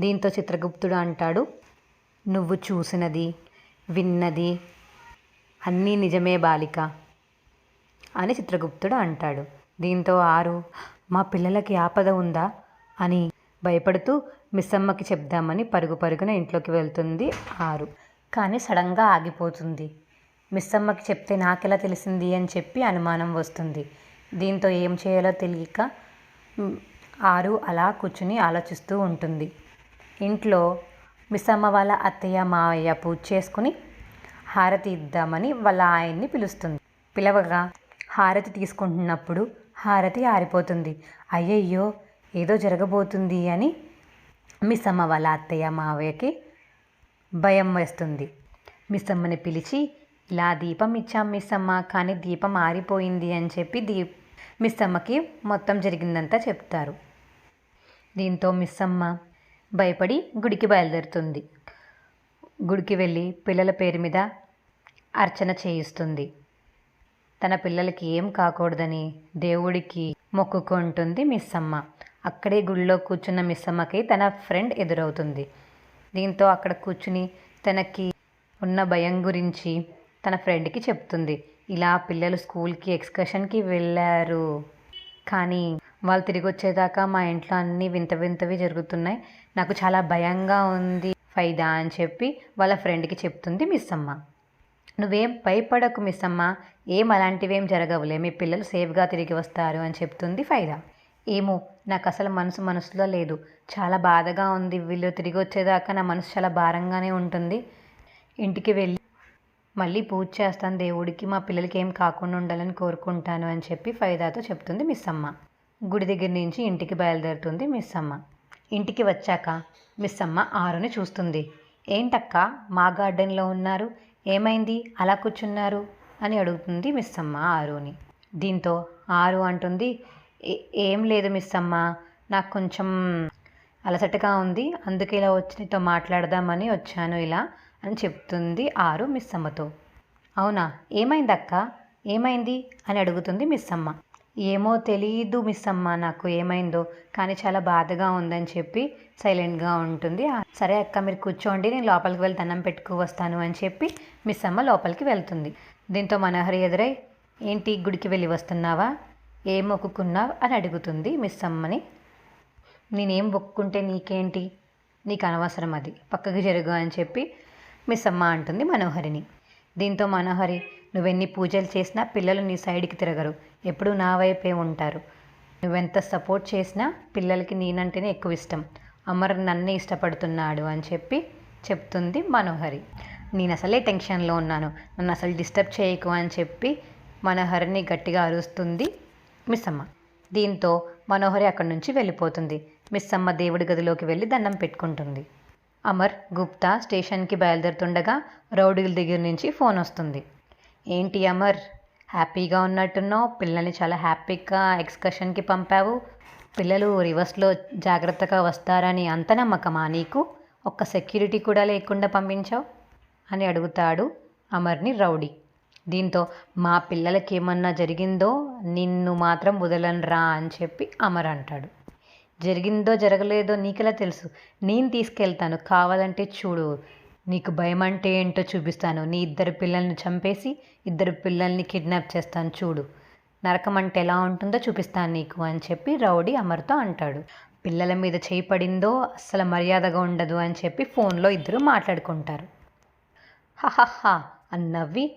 దీంతో చిత్రగుప్తుడు అంటాడు నువ్వు చూసినది విన్నది అన్నీ నిజమే బాలిక అని చిత్రగుప్తుడు అంటాడు. దీంతో ఆరు మా పిల్లలకి ఆపద ఉందా? అని భయపడుతూ మిస్సమ్మకి చెప్దామని పరుగు పరుగున ఇంట్లోకి వెళ్తుంది ఆరు. కానీ సడన్గా ఆగిపోతుంది. మిస్సమ్మకి చెప్తే నాకెలా తెలిసింది అని చెప్పి అనుమానం వస్తుంది. దీంతో ఏం చేయాలో తెలియక ఆరు అలా కూర్చుని ఆలోచిస్తూ ఉంటుంది. ఇంట్లో మిస్సమ్మ వాళ్ళ అత్తయ్య మావయ్య పూజ చేసుకుని హారతి ఇద్దామని వాళ్ళ ఆయన్ని పిలుస్తుంది. పిలవగా హారతి తీసుకుంటున్నప్పుడు హారతి ఆరిపోతుంది. అయ్యయ్యో ఏదో జరగబోతుంది అని మిస్సమ్మ వాళ్ళ అత్తయ్య మావయ్యకి భయం వేస్తుంది. మిస్సమ్మని పిలిచి ఇలా దీపం ఇచ్చాం మిస్సమ్మ కానీ దీపం ఆరిపోయింది అని చెప్పి దీ మిస్సమ్మకి మొత్తం జరిగిందంతా చెప్తారు. దీంతో మిస్సమ్మ భయపడి గుడికి బయలుదేరుతుంది. గుడికి వెళ్ళి పిల్లల పేరు మీద అర్చన చేయిస్తుంది. తన పిల్లలకి ఏం కాకూడదని దేవుడికి మొక్కుకుంటుంది మిస్సమ్మ. అక్కడే గుడిలో కూర్చున్న మిస్సమ్మకి తన ఫ్రెండ్ ఎదురవుతుంది. దీంతో అక్కడ కూర్చుని తనకి ఉన్న భయం గురించి తన ఫ్రెండ్కి చెప్తుంది. ఇలా పిల్లలు స్కూల్కి ఎక్స్కర్షన్కి వెళ్ళారు. కానీ వాళ్ళు తిరిగి వచ్చేదాకా మా ఇంట్లో అన్నీ వింత వింతవి జరుగుతున్నాయి. నాకు చాలా భయంగా ఉంది. ఫైదా అని చెప్పి వాళ్ళ ఫ్రెండ్కి చెప్తుంది మిస్ అమ్మ నువ్వేం భయపడకు మిస్ అమ్మ ఏం అలాంటివేం జరగవులే. మీ పిల్లలు సేఫ్గా తిరిగి వస్తారు అని చెప్తుంది ఫైదా. ఏమో నాకు అసలు మనసు మనసులో లేదు. చాలా బాధగా ఉంది. వీళ్ళు తిరిగి వచ్చేదాకా నా మనసు చాలా భారంగానే ఉంటుంది. ఇంటికి వెళ్ళి మళ్ళీ పూజ చేస్తాను. దేవుడికి మా పిల్లలకి ఏం కాకుండా ఉండాలని కోరుకుంటాను అని చెప్పి ఫైదాతో చెప్తుంది మిస్ అమ్మ గుడి దగ్గర నుంచి ఇంటికి బయలుదేరుతుంది మిస్ అమ్మ. ఇంటికి వచ్చాక మిస్ అమ్మ ఆరుని చూస్తుంది. ఏంటక్క మా గార్డెన్లో ఉన్నారు. ఏమైంది? అలా కూర్చున్నారు? అని అడుగుతుంది మిస్ అమ్మ ఆరుని. దీంతో ఆరు అంటుంది "ఏ- ఏం లేదు మిస్ అమ్మ. నాకు కొంచెం అలసటగా ఉంది. అందుకే ఇలా వచ్చి నీతో మాట్లాడదామని వచ్చాను ఇలా అని చెప్తుంది ఆరు మిస్ అమ్మతో. అవునా? ఏమైంది అక్క ఏమైంది? అని అడుగుతుంది మిస్ అమ్మ. ఏమో తెలియదు మిస్ అమ్మ నాకు ఏమైందో. కానీ చాలా బాధగా ఉందని చెప్పి సైలెంట్గా ఉంటుంది. సరే అక్క మీరు కూర్చోండి నేను లోపలికి వెళ్ళి దండం పెట్టుకు వస్తాను అని చెప్పి మిస్ అమ్మ లోపలికి వెళ్తుంది. దీంతో మనోహరి ఎదురై ఏంటి గుడికి వెళ్ళి వస్తున్నావా? ఏం మొక్కుకున్నావు? అని అడుగుతుంది మిస్ అమ్మని. నేనేం ఒప్పుకుంటే నీకేంటి? నీకు అనవసరం అది. పక్కకి జరుగు అని చెప్పి మిస్ అమ్మ అంటుంది మనోహరిని. దీంతో మనోహరి నువ్వెన్ని పూజలు చేసినా పిల్లలు నీ సైడ్కి తిరగరు. ఎప్పుడూ నా వైపే ఉంటారు. నువ్వెంత సపోర్ట్ చేసినా పిల్లలకి నేనంటేనే ఎక్కువ ఇష్టం. అమర్ నన్నే ఇష్టపడుతున్నాడు అని చెప్పి చెప్తుంది మనోహరి. నేను అసలే టెన్షన్లో ఉన్నాను. నన్ను అసలు డిస్టర్బ్ చేయకు అని చెప్పి మనోహరిని గట్టిగా అరుస్తుంది మిస్సమ్మ. దీంతో మనోహరి అక్కడి నుంచి వెళ్ళిపోతుంది. మిస్సమ్మ దేవుడి గదిలోకి వెళ్ళి దండం పెట్టుకుంటుంది. అమర్ గుప్తా స్టేషన్కి బయలుదేరుతుండగా రౌడీల దగ్గర నుంచి ఫోన్ వస్తుంది. ఏంటి అమర్ హ్యాపీగా ఉన్నట్టున్నావు? పిల్లల్ని చాలా హ్యాపీగా ఎక్స్కర్షన్కి పంపావు. పిల్లలు రివర్స్లో జాగ్రత్తగా వస్తారని అంత నమ్మకమా నీకు? ఒక్క సెక్యూరిటీ కూడా లేకుండా పంపించావు? అని అడుగుతాడు అమర్ని రౌడీ. దీంతో మా పిల్లలకి ఏమన్నా జరిగిందో నిన్ను మాత్రం వదలనురా అని చెప్పి అమర్ అంటాడు. జరిగిందో జరగలేదో నీకెలా తెలుసు? నేను తీసుకెళ్తాను. కావాలంటే చూడు. నీకు భయం అంటే ఏంటో చూపిస్తాను. నీ ఇద్దరు పిల్లల్ని చంపేసి ఇద్దరు పిల్లల్ని కిడ్నాప్ చేస్తాను చూడు. నరకం అంటే ఎలా ఉంటుందో చూపిస్తాను నీకు అని చెప్పి రౌడీ అమర్తో అంటాడు. పిల్లల మీద చేయి పడిందో అస్సలు మర్యాదగా ఉండదు అని చెప్పి ఫోన్లో ఇద్దరు మాట్లాడుకుంటారు. హహహా అని నవ్వి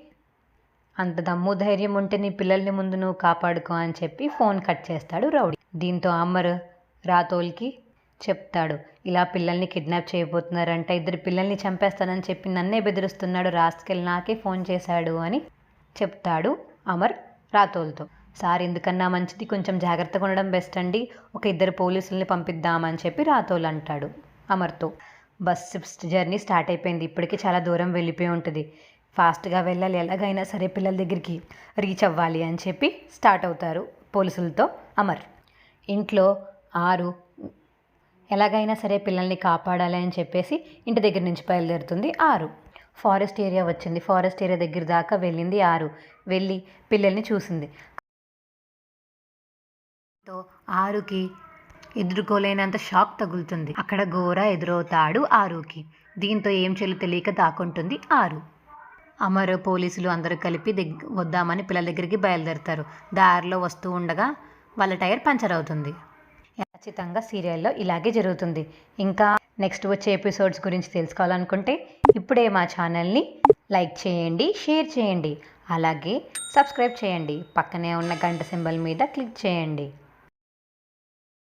అంత దమ్ము ధైర్యం ఉంటే నీ పిల్లల్ని ముందు నువ్వు కాపాడుకో అని చెప్పి ఫోన్ కట్ చేస్తాడు రౌడీ. దీంతో అమర్ రాతోల్కి చెప్తాడు. ఇలా పిల్లల్ని కిడ్నాప్ చేయబోతున్నారంట. ఇద్దరు పిల్లల్ని చంపేస్తానని చెప్పి నన్నే బెదిరిస్తున్నాడు రాస్కెల్. నాకే ఫోన్ చేశాడు అని చెప్తాడు అమర్ రాతోల్తో. సార్ ఎందుకన్నా మంచిది? కొంచెం జాగ్రత్తగా ఉండడం బెస్ట్ అండి. ఒక ఇద్దరు పోలీసుల్ని పంపిద్దామని చెప్పి రాతోల్ అంటాడు అమర్తో. బస్ జర్నీ స్టార్ట్ అయిపోయింది. ఇప్పటికీ చాలా దూరం వెళ్ళిపోయి ఉంటుంది. ఫాస్ట్గా వెళ్ళాలి. ఎలాగైనా సరే పిల్లల దగ్గరికి రీచ్ అవ్వాలి అని చెప్పి స్టార్ట్ అవుతారు పోలీసులతో అమర్. ఇంట్లో ఆరు. ఎలాగైనా సరే పిల్లల్ని కాపాడాలి అని చెప్పేసి ఇంటి దగ్గర నుంచి బయలుదేరుతుంది ఆరు. ఫారెస్ట్ ఏరియా వచ్చింది. ఫారెస్ట్ ఏరియా దగ్గర దాకా వెళ్ళింది ఆరు. వెళ్ళి పిల్లల్ని చూసింది. తో ఆరుకి ఎదుర్కోలేనంత షాక్ తగులుతుంది. అక్కడ ఘోర ఎదురవుతాడు ఆరుకి. దీంతో ఏం చెల్లి తెలియక దాక్కుంటుంది ఆరు. అమరు పోలీసులు అందరూ కలిపి దగ్గ వద్దామని పిల్లల దగ్గరికి బయలుదేరుతారు. దారిలో వస్తూ ఉండగా వాళ్ళ టైర్ పంచర్ అవుతుంది. ఖచ్చితంగా సీరియల్లో ఇలాగే జరుగుతుంది. ఇంకా నెక్స్ట్ వచ్చే ఎపిసోడ్స్ గురించి తెలుసుకోవాలనుకుంటే ఇప్పుడే మా ఛానల్ని లైక్ చేయండి షేర్ చేయండి. అలాగే సబ్స్క్రైబ్ చేయండి. పక్కనే ఉన్న గంట సింబల్ మీద క్లిక్ చేయండి.